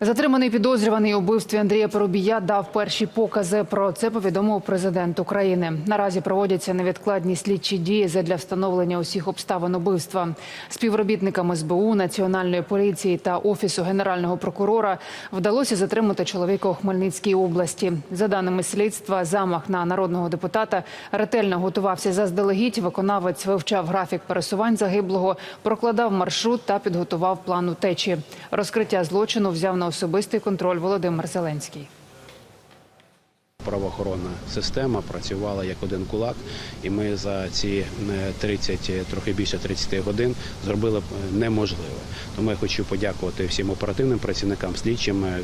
Затриманий підозрюваний у вбивстві Андрія Поробія дав перші покази. Про це повідомив президент України. Наразі проводяться невідкладні слідчі дії задля встановлення усіх обставин убивства. Співробітникам СБУ, Національної поліції та офісу генерального прокурора вдалося затримати чоловіка у Хмельницькій області. За даними слідства, замах на народного депутата ретельно готувався заздалегідь. Виконавець вивчав графік пересувань загиблого, прокладав маршрут та підготував план утечі. Розкриття злочину взяв на особистий контроль Володимир Зеленський. Правоохоронна система працювала як один кулак, і ми за ці е, 30, е, трохи більше 30 годин зробили е, неможливе. Тому я хочу подякувати всім оперативним працівникам, слідчим, е,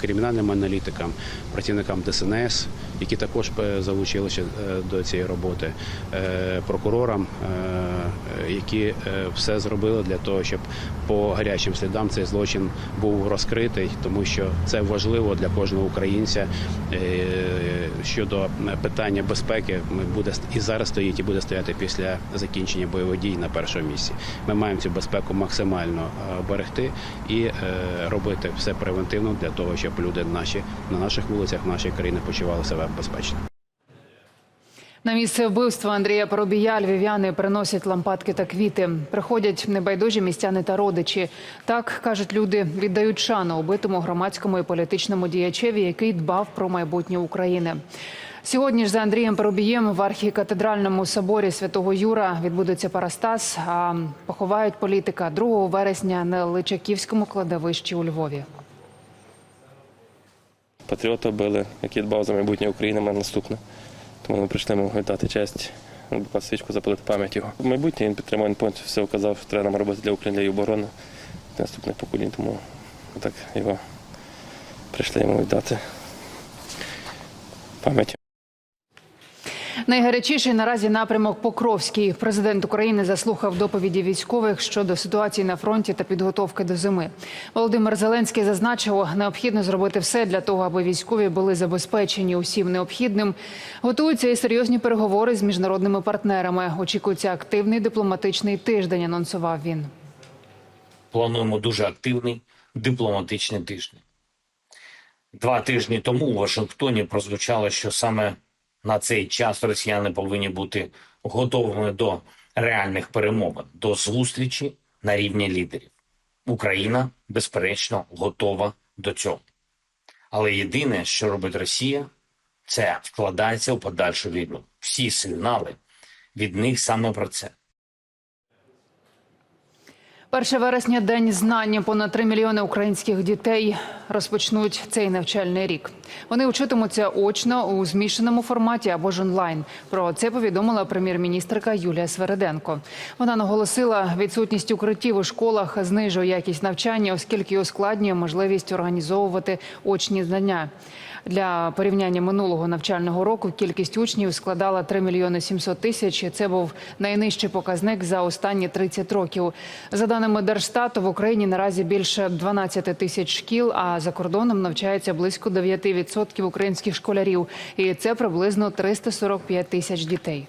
кримінальним аналітикам, працівникам ДСНС, які також е, залучилися е, до цієї роботи, е, прокурорам, е, які е, все зробили для того, щоб по гарячим слідам цей злочин був розкритий, тому що це важливо для кожного українця. Щодо питання безпеки, буде і зараз стоїть, і буде стояти після закінчення бойових дій на першому місці. Ми маємо цю безпеку максимально е, берегти і е, робити все превентивно для того, щоб люди наші на наших вулицях нашої країни почували себе безпечно. На місце вбивства Андрія Поробія львів'яни приносять лампадки та квіти. Приходять небайдужі містяни та родичі. Так кажуть люди, віддають шану убитому громадському і політичному діячеві, який дбав про майбутнє України. Сьогодні ж за Андрієм Поробієм в архікатедральному соборі святого Юра відбудеться Парастас. А поховають політика 2 вересня на Личаківському кладовищі у Львові. Патріота били, який дбав за майбутнє України, мене наступне. Ми прийшли йому віддати честь, буквально свічку запалити пам'ять його. В майбутнє він підтримав, він повністю все вказав, що треба нам робити для України, її оборони, для наступних поколінь. Тому так його прийшли йому віддати пам'ять. Найгарячіший наразі напрямок Покровський. Президент України заслухав доповіді військових щодо ситуації на фронті та підготовки до зими. Володимир Зеленський зазначив, необхідно зробити все для того, аби військові були забезпечені усім необхідним. Готуються і серйозні переговори з міжнародними партнерами. Очікується активний дипломатичний тиждень. Анонсував він. плануємо дуже активний дипломатичний тиждень. Два тижні тому у Вашингтоні прозвучало, що саме на цей час росіяни повинні бути готовими до реальних перемовин, до зустрічі на рівні лідерів. Україна, безперечно, готова до цього. Але єдине, що робить Росія, це вкладається у подальшу війну. Всі сигнали від них саме про це. 1 вересня день знання. Понад 3 мільйони українських дітей розпочнуть цей навчальний рік. Вони учитимуться очно у змішаному форматі або ж онлайн. Про це повідомила прем'єр-міністрка Юлія Свереденко. Вона наголосила, відсутність укриттів у школах знижує якість навчання, оскільки ускладнює можливість організовувати очні знання. Для порівняння минулого навчального року кількість учнів складала 3 мільйони 700 тисяч. Це був найнижчий показник за останні 30 років. За даними Держстату, в Україні наразі більше 12 тисяч шкіл, а за кордоном навчається близько 9% українських школярів. І це приблизно 345 тисяч дітей.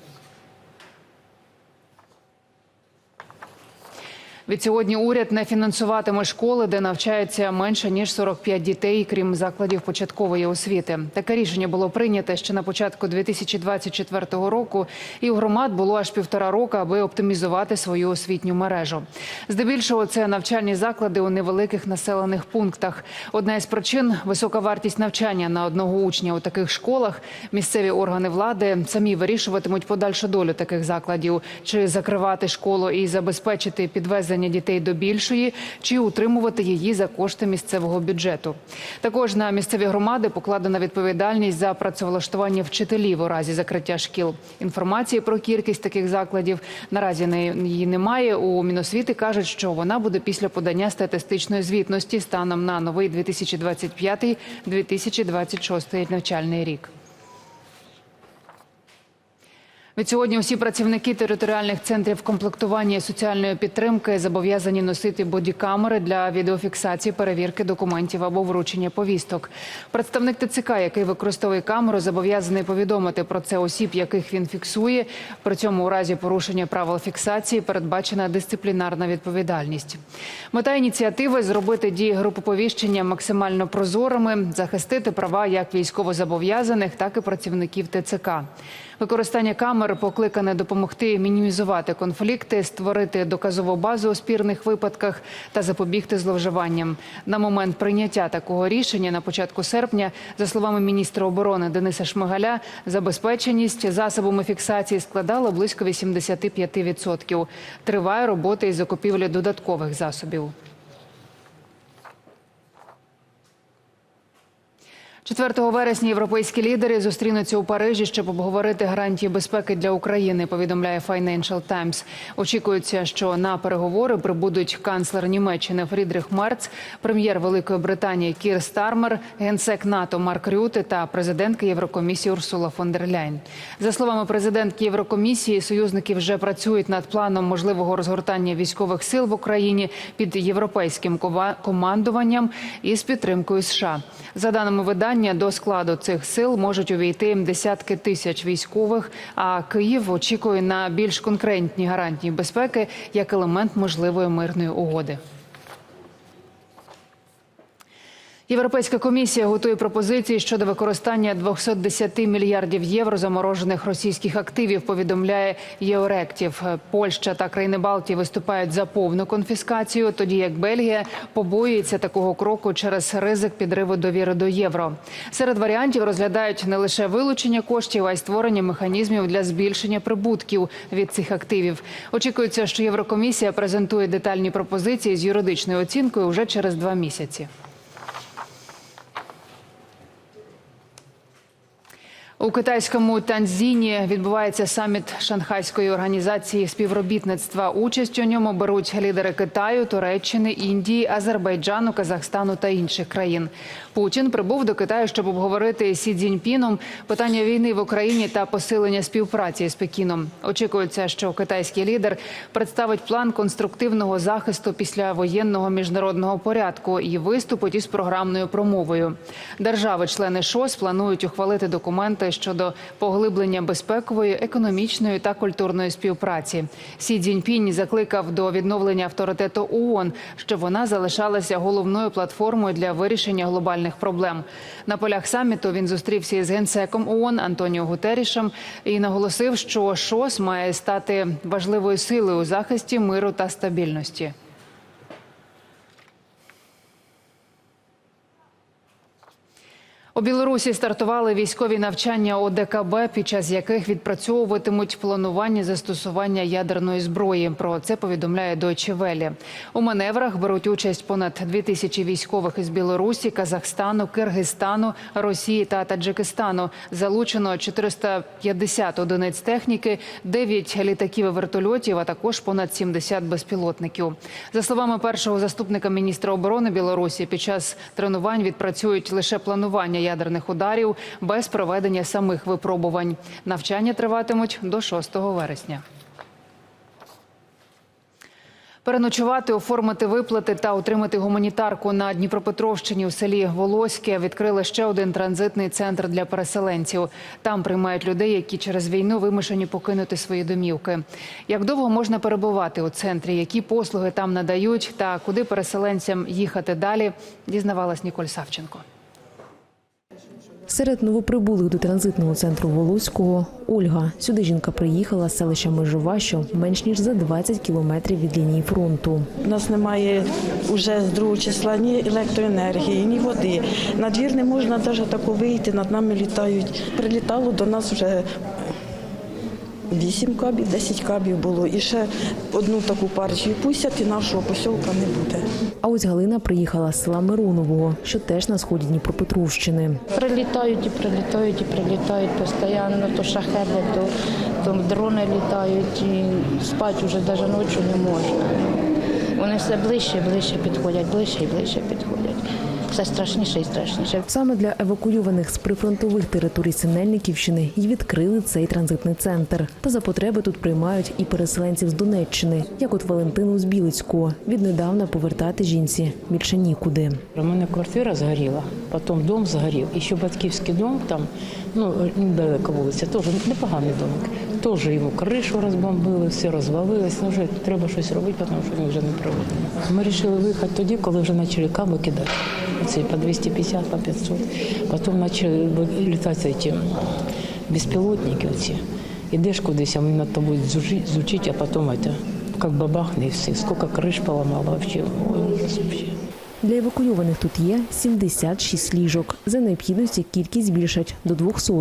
Відсьогодні уряд не фінансуватиме школи, де навчається менше ніж 45 дітей, крім закладів початкової освіти. Таке рішення було прийнято ще на початку 2024 року, і у громад було аж півтора року, аби оптимізувати свою освітню мережу. Здебільшого це навчальні заклади у невеликих населених пунктах. Одна із причин висока вартість навчання на одного учня у таких школах. Місцеві органи влади самі вирішуватимуть подальшу долю таких закладів, чи закривати школу і забезпечити підвезення дітей до більшої, чи утримувати її за кошти місцевого бюджету. Також на місцеві громади покладена відповідальність за працевлаштування вчителів у разі закриття шкіл. Інформації про кількість таких закладів наразі її немає. У Міносвіти кажуть, що вона буде після подання статистичної звітності станом на новий 2025-2026 навчальний рік. Відсьогодні усі працівники територіальних центрів комплектування і соціальної підтримки зобов'язані носити бодікамери для відеофіксації перевірки документів або вручення повісток. Представник ТЦК, який використовує камеру, зобов'язаний повідомити про це осіб, яких він фіксує. При цьому у разі порушення правил фіксації передбачена дисциплінарна відповідальність. Мета ініціативи зробити дії групи повіщення максимально прозорими, захистити права як військовозобов'язаних, так і працівників ТЦК. Використання камер покликане допомогти мінімізувати конфлікти, створити доказову базу у спірних випадках та запобігти зловживанням. На момент прийняття такого рішення на початку серпня, за словами міністра оборони Дениса Шмигаля, забезпеченість засобами фіксації складала близько 85%. Триває робота із закупівлі додаткових засобів. 4 вересня європейські лідери зустрінуться у Парижі, щоб обговорити гарантії безпеки для України. Повідомляє Financial Times. Очікується, що на переговори прибудуть канцлер Німеччини Фрідрих Мерц, прем'єр Великої Британії Кір Стармер, генсек НАТО Марк Рюте та президентка Єврокомісії Урсула фон дер Ляйн. За словами президентки Єврокомісії, союзники вже працюють над планом можливого розгортання військових сил в Україні під європейським командуванням і з підтримкою США. За даними видання, до складу цих сил можуть увійти десятки тисяч військових. А Київ очікує на більш конкретні гарантії безпеки як елемент можливої мирної угоди. Європейська комісія готує пропозиції щодо використання 210 мільярдів євро заморожених російських активів. Повідомляє Єоректів. Польща та країни Балтії виступають за повну конфіскацію, тоді як Бельгія побоюється такого кроку через ризик підриву довіри до євро. Серед варіантів розглядають не лише вилучення коштів, а й створення механізмів для збільшення прибутків від цих активів. Очікується, що Єврокомісія презентує детальні пропозиції з юридичною оцінкою вже через два місяці. У китайському Танзіні відбувається саміт Шанхайської організації співробітництва. Участь у ньому беруть лідери Китаю, Туреччини, Індії, Азербайджану, Казахстану та інших країн. Путін прибув до Китаю, щоб обговорити Сі Цзіньпіном питання війни в Україні та посилення співпраці з Пекіном. Очікується, що китайський лідер представить план конструктивного захисту після воєнного міжнародного порядку і виступить із програмною промовою. Держави-члени ШОС планують ухвалити документи щодо поглиблення безпекової, економічної та культурної співпраці. Сі Цзіньпінь закликав до відновлення авторитету ООН, щоб вона залишалася головною платформою для вирішення глобальних проблем. На полях саміту він зустрівся із генсеком ООН Антоніо Гутерішем і наголосив, що ШОС має стати важливою силою у захисті миру та стабільності. У Білорусі стартували військові навчання ОДКБ, під час яких відпрацьовуватимуть планування застосування ядерної зброї. Про це повідомляє Deutsche Welle. У маневрах беруть участь понад дві тисячі військових із Білорусі, Казахстану, Киргизстану, Росії та Таджикистану. Залучено 450 одиниць техніки, 9 літаків і вертольотів, а також понад 70 безпілотників. За словами першого заступника міністра оборони Білорусі, під час тренувань відпрацюють лише планування ядерних ударів без проведення самих випробувань. Навчання триватимуть до 6 вересня. Переночувати, оформити виплати та отримати гуманітарку на Дніпропетровщині у селі Волоське відкрили ще один транзитний центр для переселенців. Там приймають людей, які через війну вимушені покинути свої домівки. Як довго можна перебувати у центрі, які послуги там надають, та куди переселенцям їхати далі, дізнавалась Ніколь Савченко. Серед новоприбулих до транзитного центру Волоського Ольга. Сюди жінка приїхала з селища Межова, що менш ніж за 20 кілометрів від лінії фронту. У нас немає вже з другого числа ні електроенергії, ні води. На двір не можна навіть тако вийти, над нами літають. Прилітало до нас вже 8 кабів, 10 кабів було. І ще одну таку партію пустять, і нашого посілка не буде. А ось Галина приїхала з села Миронового, що теж на сході Дніпропетровщини. Прилітають і прилітають, і прилітають постійно, то шахеди, то, то дрони літають, і спати вже навіть ночі не можна. Вони все ближче і ближче підходять, ближче і ближче підходять. Все страшніше і страшніше. Саме для евакуйованих з прифронтових територій Синельниківщини й відкрили цей транзитний центр. Та за потреби тут приймають і переселенців з Донеччини, як от Валентину з Білицького. Віднедавна повертати жінці більше нікуди. У мене квартира згоріла, потім дом згорів. І ще батьківський дом там, ну недалеко вулиця, теж непоганий домик. Теж йому кришу розбомбили, все розвалилось. Ну вже треба щось робити, тому що він вже не проводить. Ми вирішили виїхати тоді, коли вже почали каби кидати. Оці по 250, по 500. Потім почали літати ці безпілотники оці. Ідеш кудись, а над тобою зучить, а потім це, як бабахне і все. Скільки криш поламало вообще. Вообще. Для евакуйованих тут є 76 ліжок. За необхідності кількість збільшать до 200.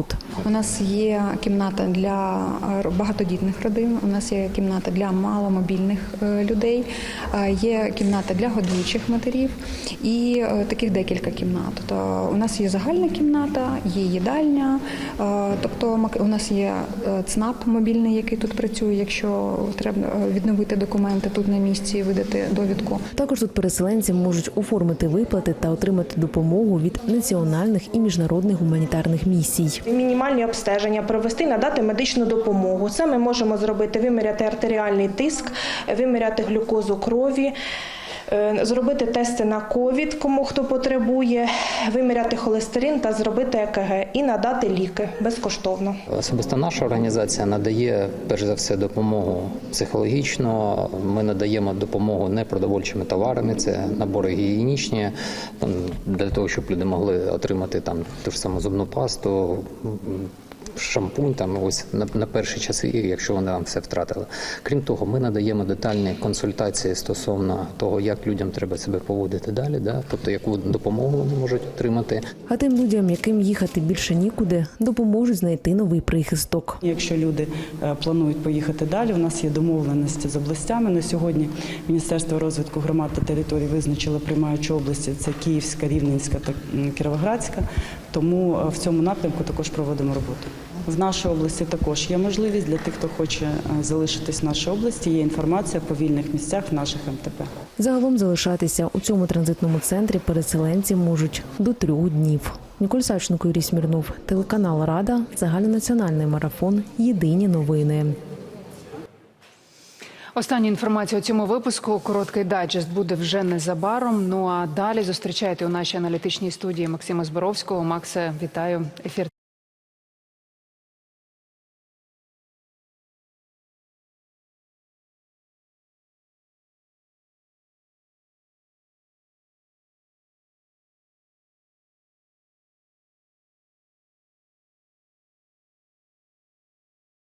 У нас є кімната для е, багатодітних родин. У нас є кімната для маломобільних е, людей, е, є кімната для годуючих матерів і таких декілька кімнат. Тобто у нас є загальна кімната, є їдальня. Тобто у нас є ЦНАП мобільний, який тут працює. Якщо треба відновити документи тут на місці, видати довідку. Також тут переселенці можуть оформити виплати та отримати допомогу від національних і міжнародних гуманітарних місій. мінімальні обстеження провести, надати медичну допомогу. Це ми можемо зробити: виміряти артеріальний тиск, виміряти глюкозу крові. Е, Зробити тести на ковід, кому хто потребує, виміряти холестерин та зробити ЕКГ і надати ліки безкоштовно. Особисто наша організація надає перш за все допомогу психологічно. Ми надаємо допомогу непродовольчими товарами, це набори гігієнічні, там, для того, щоб люди могли отримати там ту ж саму зубну пасту. Шампунь там ось на, на перші часи, якщо вони там все втратили. Крім того, ми надаємо детальні консультації стосовно того, як людям треба себе поводити далі, да? тобто яку допомогу вони можуть отримати. А тим людям, яким їхати більше нікуди, допоможуть знайти новий прихисток. Якщо люди е, планують поїхати далі, у нас є домовленості з областями. На сьогодні Міністерство розвитку громад та територій визначило приймаючі області це Київська, Рівненська та Кіровоградська. Тому е, в цьому напрямку також проводимо роботу. В нашій області також є можливість для тих, хто хоче е, залишитись в нашій області. Є інформація по вільних місцях в наших МТП. Загалом залишатися у цьому транзитному центрі переселенці можуть до трьох днів. Ніколь Савченко, Юрій Смірнов, телеканал Рада, загальнонаціональний марафон. Єдині новини. Остання інформація у цьому випуску. Короткий дайджест буде вже незабаром. Ну а далі зустрічайте у нашій аналітичній студії Максима Зборовського. Максе, вітаю. Ефір